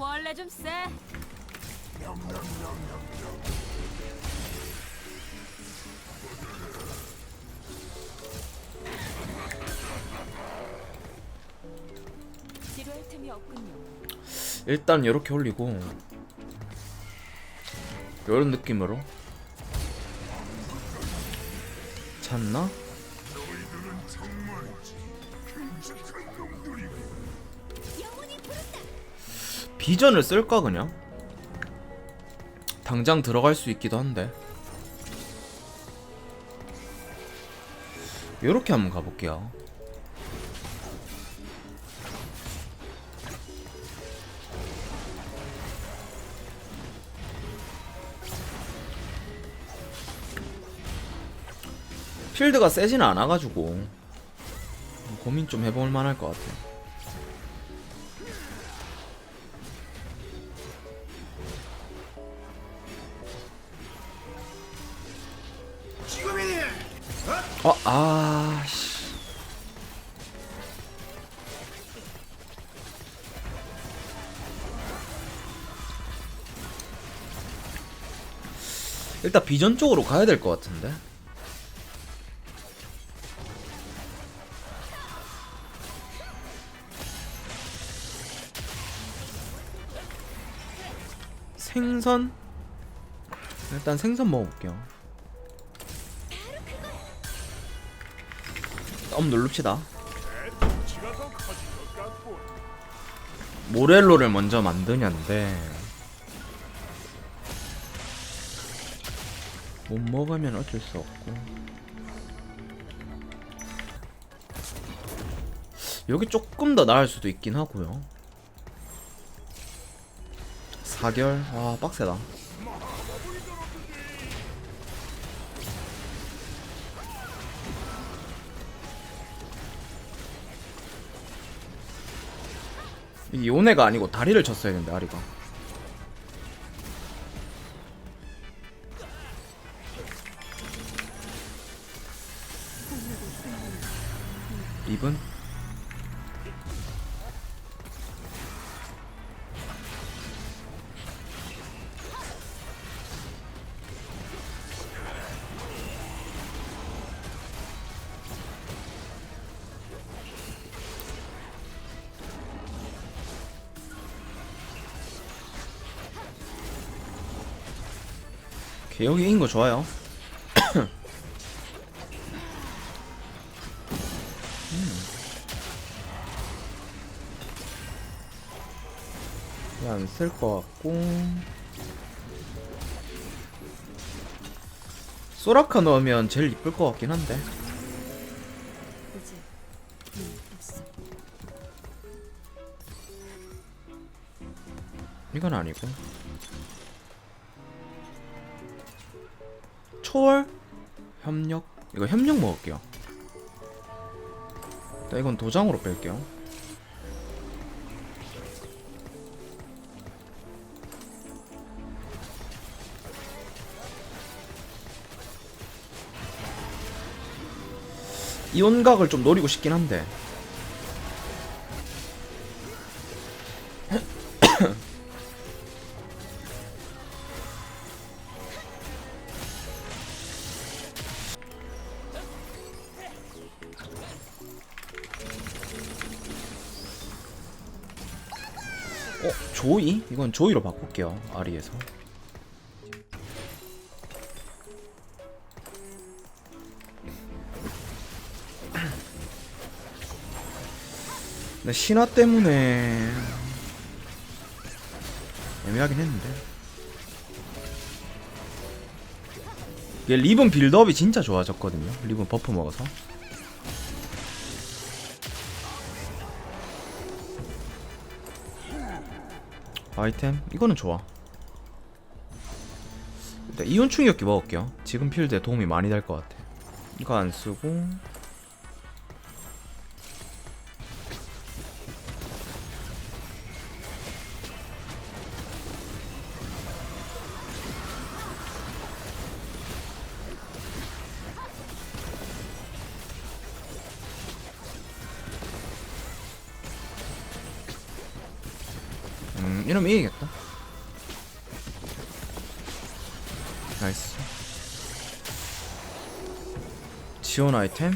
원래 좀 쎄. 지루할 틈이 없군요. 일단 이렇게 올리고 이런 느낌으로 찾나? 비전을 쓸까 그냥? 당장 들어갈 수 있기도 한데 요렇게 한번 가볼게요 필드가 세지는 않아가지고 고민 좀 해볼 만할 것 같아. 어, 아, 씨. 일단 비전 쪽으로 가야 될 것 같은데. 생선? 일단 생선 먹어볼게요. 엄 누릅시다. 모렐로를 먼저 만드냐인데 못 먹으면 어쩔 수 없고 여기 조금 더 나을 수도 있긴 하고요. 4개월? 와 빡세다 이 요네가 아니고 다리를 쳤어야 되는데 아리가. 이분 개혁이 인거 좋아요. 음. 안쓸 것 같고 소라카 넣으면 제일 이쁠 것 같긴 한데. 이건 아니고 초월 협력? 이거 협력 먹을게요. 일단 이건 도장으로 뺄게요. 이온각을 좀 노리고 싶긴 한데 이? 이건 조이로 바꿀게요 아리에서. 신화 때문에 애매하긴 했는데. 이게 리본 빌드업이 진짜 좋아졌거든요. 리본 버프 먹어서 아이템? 이거는 좋아. 일단 이온 충격기 먹을게요. 지금 필드에 도움이 많이 될 것 같아. 이거 안 쓰고 이러면 이기겠다. 나이스. 지원 아이템?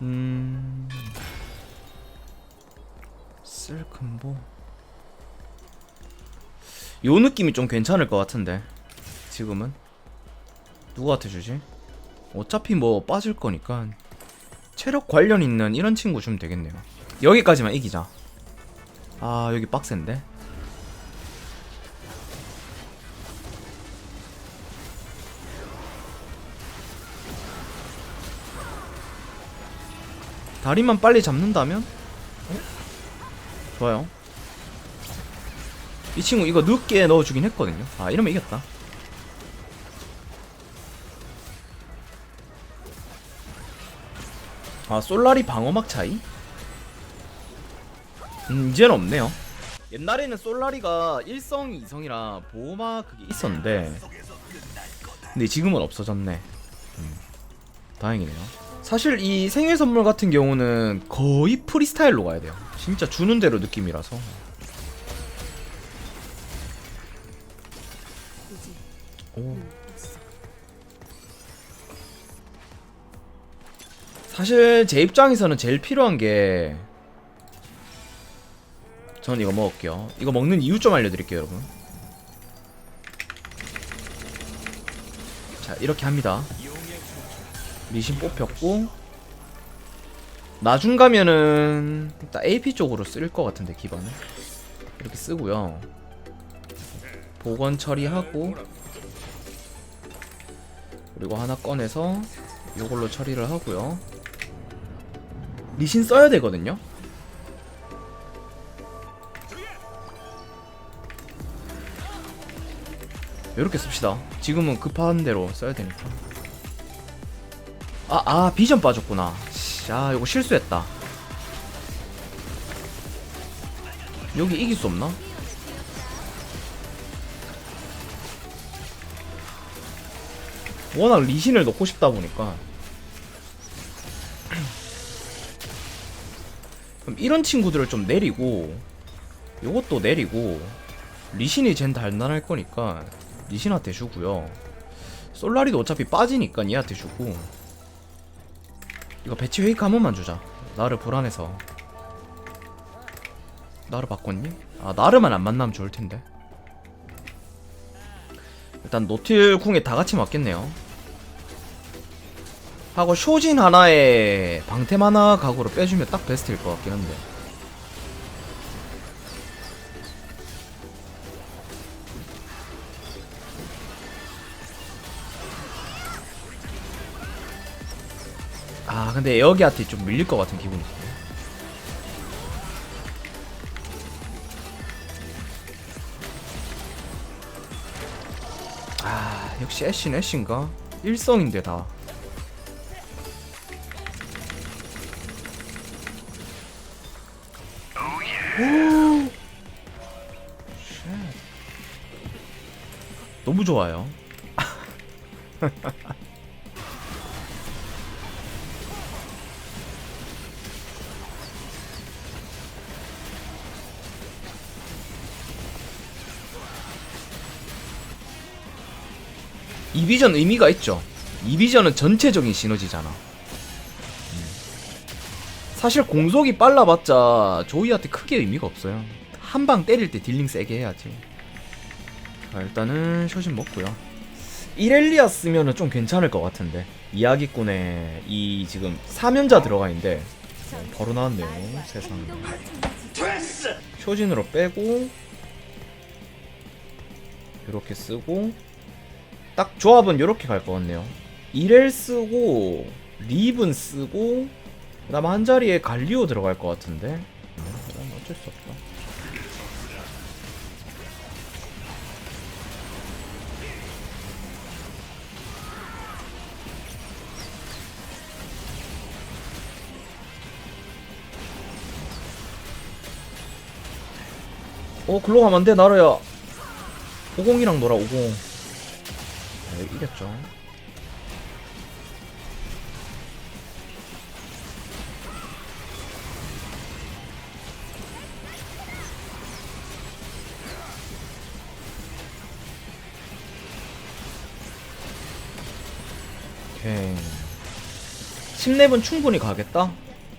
음. 쓸금보? 요 느낌이 좀 괜찮을 것 같은데 지금은. 누구한테 주지? 어차피 뭐 빠질 거니까. 체력 관련 있는 이런 친구 주면 되겠네요. 여기까지만 이기자 아 여기 빡센데 다리만 빨리 잡는다면? 어? 좋아요 이 친구 이거 늦게 넣어주긴 했거든요 아 이러면 이겼다 아 솔라리 방어막 차이? 음 이제는 없네요. 옛날에는 솔라리가 1성 2성이라 보호막 그게 있었는데 근데 지금은 없어졌네. 음, 다행이네요. 사실 이 생일 선물 같은 경우는 거의 프리스타일로 가야 돼요. 진짜 주는 대로 느낌이라서. 오. 사실 제 입장에서는 제일 필요한 게 저는 이거 먹을게요. 이거 먹는 이유 좀 알려드릴게요, 여러분. 자, 이렇게 합니다. 리신 뽑혔고 나중 가면은 일단 AP 쪽으로 쓸 것 같은데 기반을 이렇게 쓰고요. 복원 처리하고 그리고 하나 꺼내서 이걸로 처리를 하고요. 리신 써야 되거든요. 이렇게 씁시다. 지금은 급한 대로 써야 되니까. 아, 아, 비전 빠졌구나. 씨, 아, 이거 실수했다. 여기 이길 수 없나? 워낙 리신을 넣고 싶다 보니까 그럼 이런 친구들을 좀 내리고 요것도 내리고 리신이 쟨 단단할 거니까 리신한테 주고요. 솔라리도 어차피 빠지니까 얘한테 주고. 이거 배치 회의크 한 번만 주자. 나를 불안해서. 나를 바꿨니? 아 나르만 안 만나면 좋을 텐데. 일단 노틸 궁에 다 같이 맞겠네요. 하고 쇼진 하나에 방템 하나 각으로 빼주면 딱 베스트일 것 같긴 한데 근데 여기한테 좀 밀릴 것 같은 기분이 있네 아 역시 애쉬는 애쉬인가? 일성인데 다. 너무 좋아요. 이 비전 의미가 있죠. 이 비전은 전체적인 시너지잖아. 음. 사실 공속이 빨라봤자 조이한테 크게 의미가 없어요. 한 방 때릴 때 딜링 세게 해야지. 자, 일단은 쇼신 먹고요. 이렐리아 쓰면은 좀 괜찮을 것 같은데 이야기꾼에 이 지금 사면자 들어가 있는데 어, 바로 나왔네요 세상 쇼진으로 빼고 이렇게 쓰고 딱 조합은 이렇게 갈 것 같네요. 이렐 쓰고 립은 쓰고 그다음 한 자리에 갈리오 들어갈 것 같은데? 어쩔 수 없다. 어 글로 가면 안돼 나루야. 50이랑 놀아 50 네, 이겼죠. 10렙은 충분히 가겠다?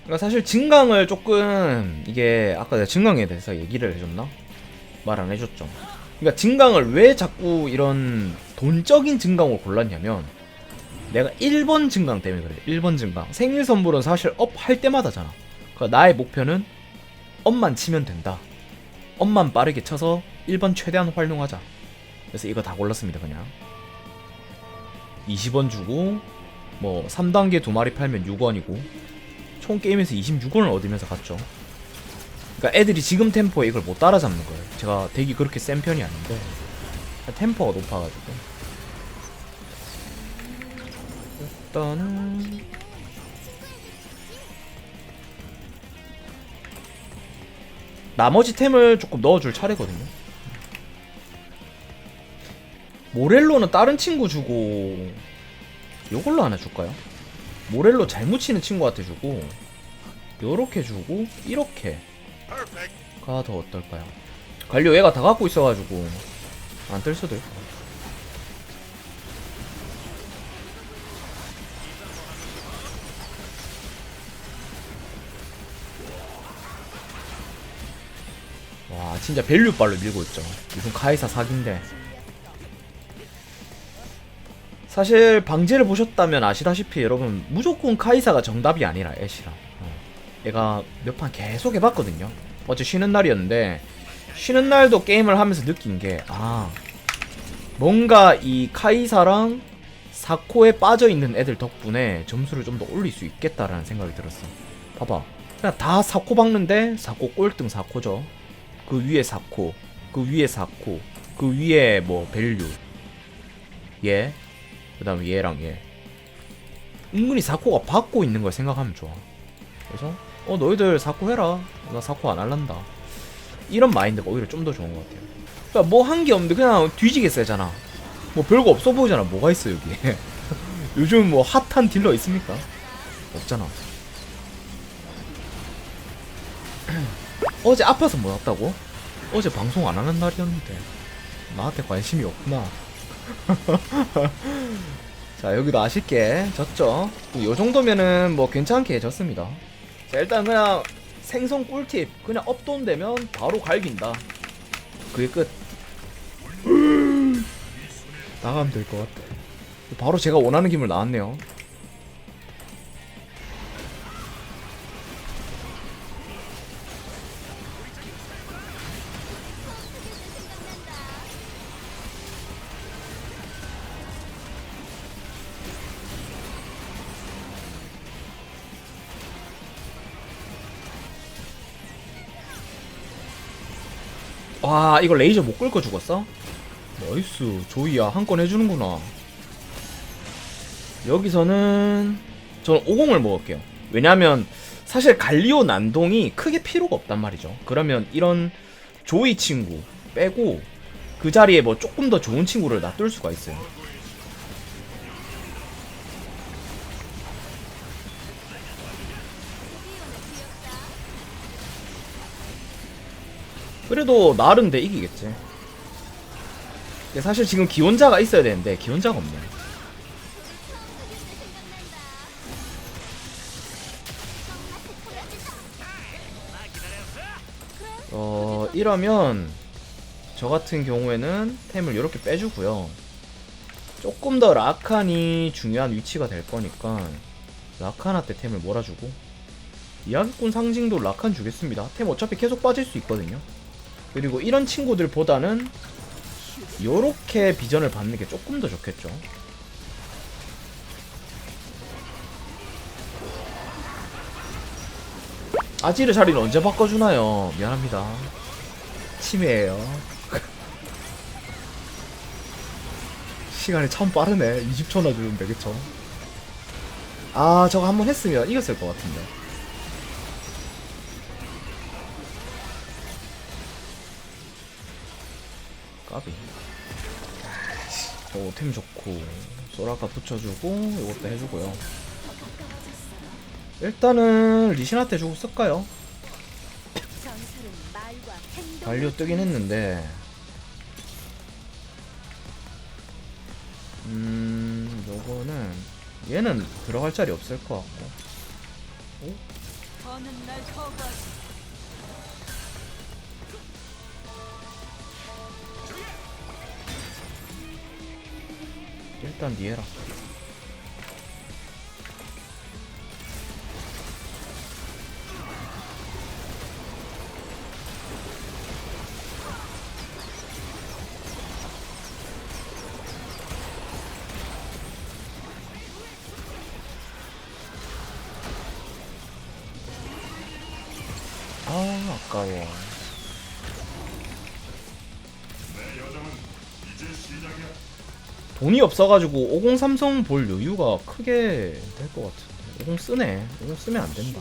그러니까 사실 증강을 조금 이게 아까 내가 증강에 대해서 얘기를 해줬나? 말 안 해줬죠. 그러니까 증강을 왜 자꾸 이런 돈적인 증강을 골랐냐면 내가 1번 증강 때문에 그래. 1번 증강. 생일 선물은 사실 업 할 때마다잖아. 그러니까 나의 목표는 업만 치면 된다. 업만 빠르게 쳐서 1번 최대한 활용하자. 그래서 이거 다 골랐습니다 그냥. 20원 주고 뭐 3단계 두 마리 팔면 6원이고 총 게임에서 26원을 얻으면서 갔죠. 그러니까 애들이 지금 템포에 이걸 못 따라잡는 거예요. 제가 덱이 그렇게 센 편이 아닌데 템포가 높아가지고 일단은 나머지 템을 조금 넣어줄 차례거든요 모렐로는 다른 친구 주고 요걸로 하나 줄까요? 모렐로 잘 묻히는 친구한테 주고 요렇게 주고 이렇게 가 더 어떨까요? 관료 얘가 다 갖고 있어가지고 안 뜰 수도 있고 와 진짜 밸류빨로 밀고 있죠. 무슨 카이사 사기인데. 사실 방제를 보셨다면 아시다시피 여러분 무조건 카이사가 정답이 아니라 애쉬라. 어. 얘가 몇 판 계속 해봤거든요. 어제 쉬는 날이었는데 쉬는 날도 게임을 하면서 느낀 게 아 뭔가 이 카이사랑 사코에 빠져있는 애들 덕분에 점수를 좀 더 올릴 수 있겠다라는 생각이 들었어. 봐봐. 그냥 다 사코 박는데 사코 꼴등 사코죠. 그 위에 사코 그 위에 사코 그 위에 뭐 밸류. 얘 그 다음에 얘랑 얘. 은근히 사코가 받고 있는 걸 생각하면 좋아. 그래서 어 너희들 사코 해라. 나 사코 안 할란다 이런 마인드가 오히려 좀 더 좋은 것 같아요. 그러니까 뭐 한 게 없는데 그냥 뒤지게 세잖아 뭐 별거 없어 보이잖아. 뭐가 있어 여기. 요즘 뭐 핫한 딜러 있습니까? 없잖아. 어제 아파서 못 왔다고? 어제 방송 안 하는 날이었는데. 나한테 관심이 없구나. 자 여기도 아쉽게 졌죠? 요 정도면은 뭐 괜찮게 졌습니다. 자 일단 그냥 생선 꿀팁. 그냥 업돈 되면 바로 갈긴다. 그게 끝. 나가면 될 것 같아. 바로 제가 원하는 기물 나왔네요 와 이거 레이저 못 끌고 죽었어? 나이스. 조이야 한 건 해주는구나. 여기서는 저는 50을 먹을게요. 왜냐면 사실 갈리오 난동이 크게 필요가 없단 말이죠. 그러면 이런 조이 친구 빼고 그 자리에 뭐 조금 더 좋은 친구를 놔둘 수가 있어요 그래도 나른데 이기겠지. 근데 사실 지금 기혼자가 있어야 되는데 기혼자가 없네. 어 이러면 저 같은 경우에는 템을 이렇게 빼주고요. 조금 더 라칸이 중요한 위치가 될 거니까 라칸한테 템을 몰아주고. 이야기꾼 상징도 라칸 주겠습니다. 템 어차피 계속 빠질 수 있거든요 그리고 이런 친구들보다는 요렇게 비전을 받는 게 조금 더 좋겠죠. 아지르 자리는 언제 바꿔주나요? 미안합니다. 치매예요. 시간이 참 빠르네. 20초나 주는데 그쵸? 아 저거 한번 했으면 이겼을 것 같은데. 까비. 오, 템 좋고 소라카 붙여주고 이것도 해주고요. 일단은 리신한테 주고 쓸까요? 반려 뜨긴 했는데. 음 요거는 얘는 들어갈 자리 없을 것 같고. 어 일단 니해라 돈이 없어가지고 50 삼성 볼 여유가 크게 될 것 같은데. 50 쓰네. 50 쓰면 안 된다.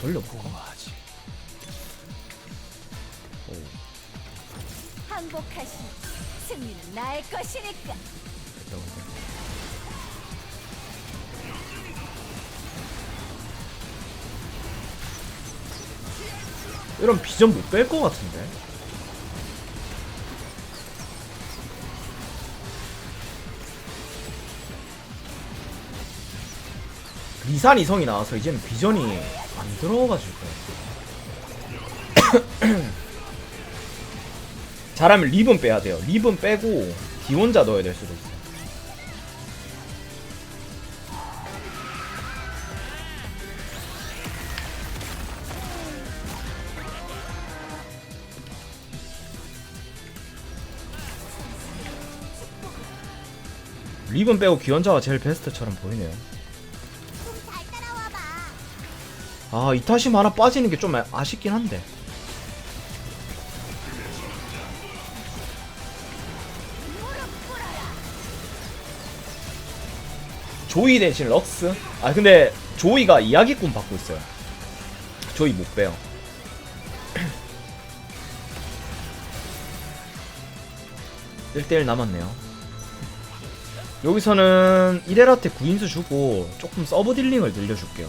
돌려볼까? 항복하시 승리는 나의 것이니까. 이런 비전 못 뺄 것 같은데 리산 이성이 나와서 이제는 비전이 안 들어가지고. 잘하면 립은 빼야 돼요. 립은 빼고 기혼자 넣어야 될 수도 있어 립은 빼고 기원자가 제일 베스트처럼 보이네요. 아, 이타심 하나 빠지는 게 좀 아쉽긴 한데. 조이 대신 럭스? 아, 근데 조이가 이야기꾼 받고 있어요. 조이 못 빼요. 일대일 남았네요. 여기서는 이레라테 구인수 주고 조금 서브 딜링을 늘려줄게요.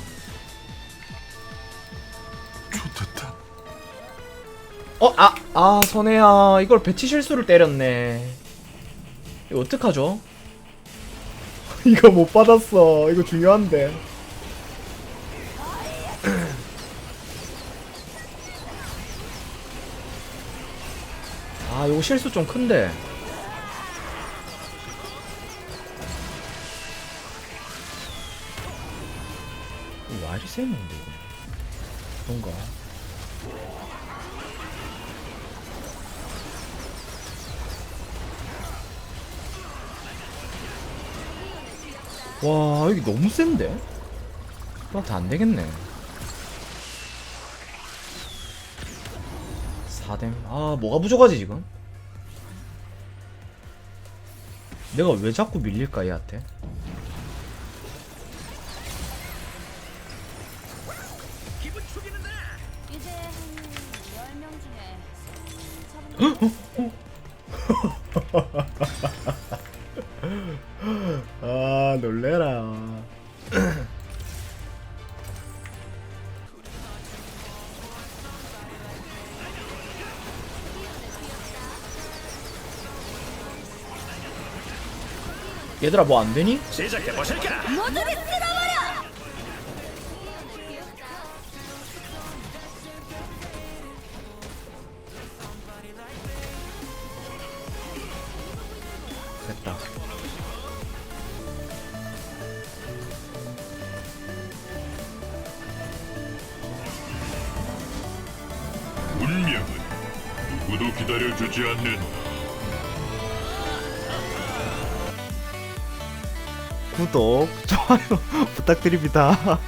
어, 아, 아, 선혜야. 이걸 배치 실수를 때렸네. 이거 어떡하죠? 이거 못 받았어. 이거 중요한데. 아, 이거 실수 좀 큰데. 이거 와 이리 세는데, 이거. 그런가? 와 여기 너무 센데? 그렇게 안 되겠네 4댐 아 뭐가 부족하지 지금? 내가 왜 자꾸 밀릴까 얘한테? 이제 얘들아 뭐 안 되니? 시작해 보실까? 모두를 쓸어버려 됐다 운명은 누구도 기다려주지 않는다. 구독 좋아요 부탁드립니다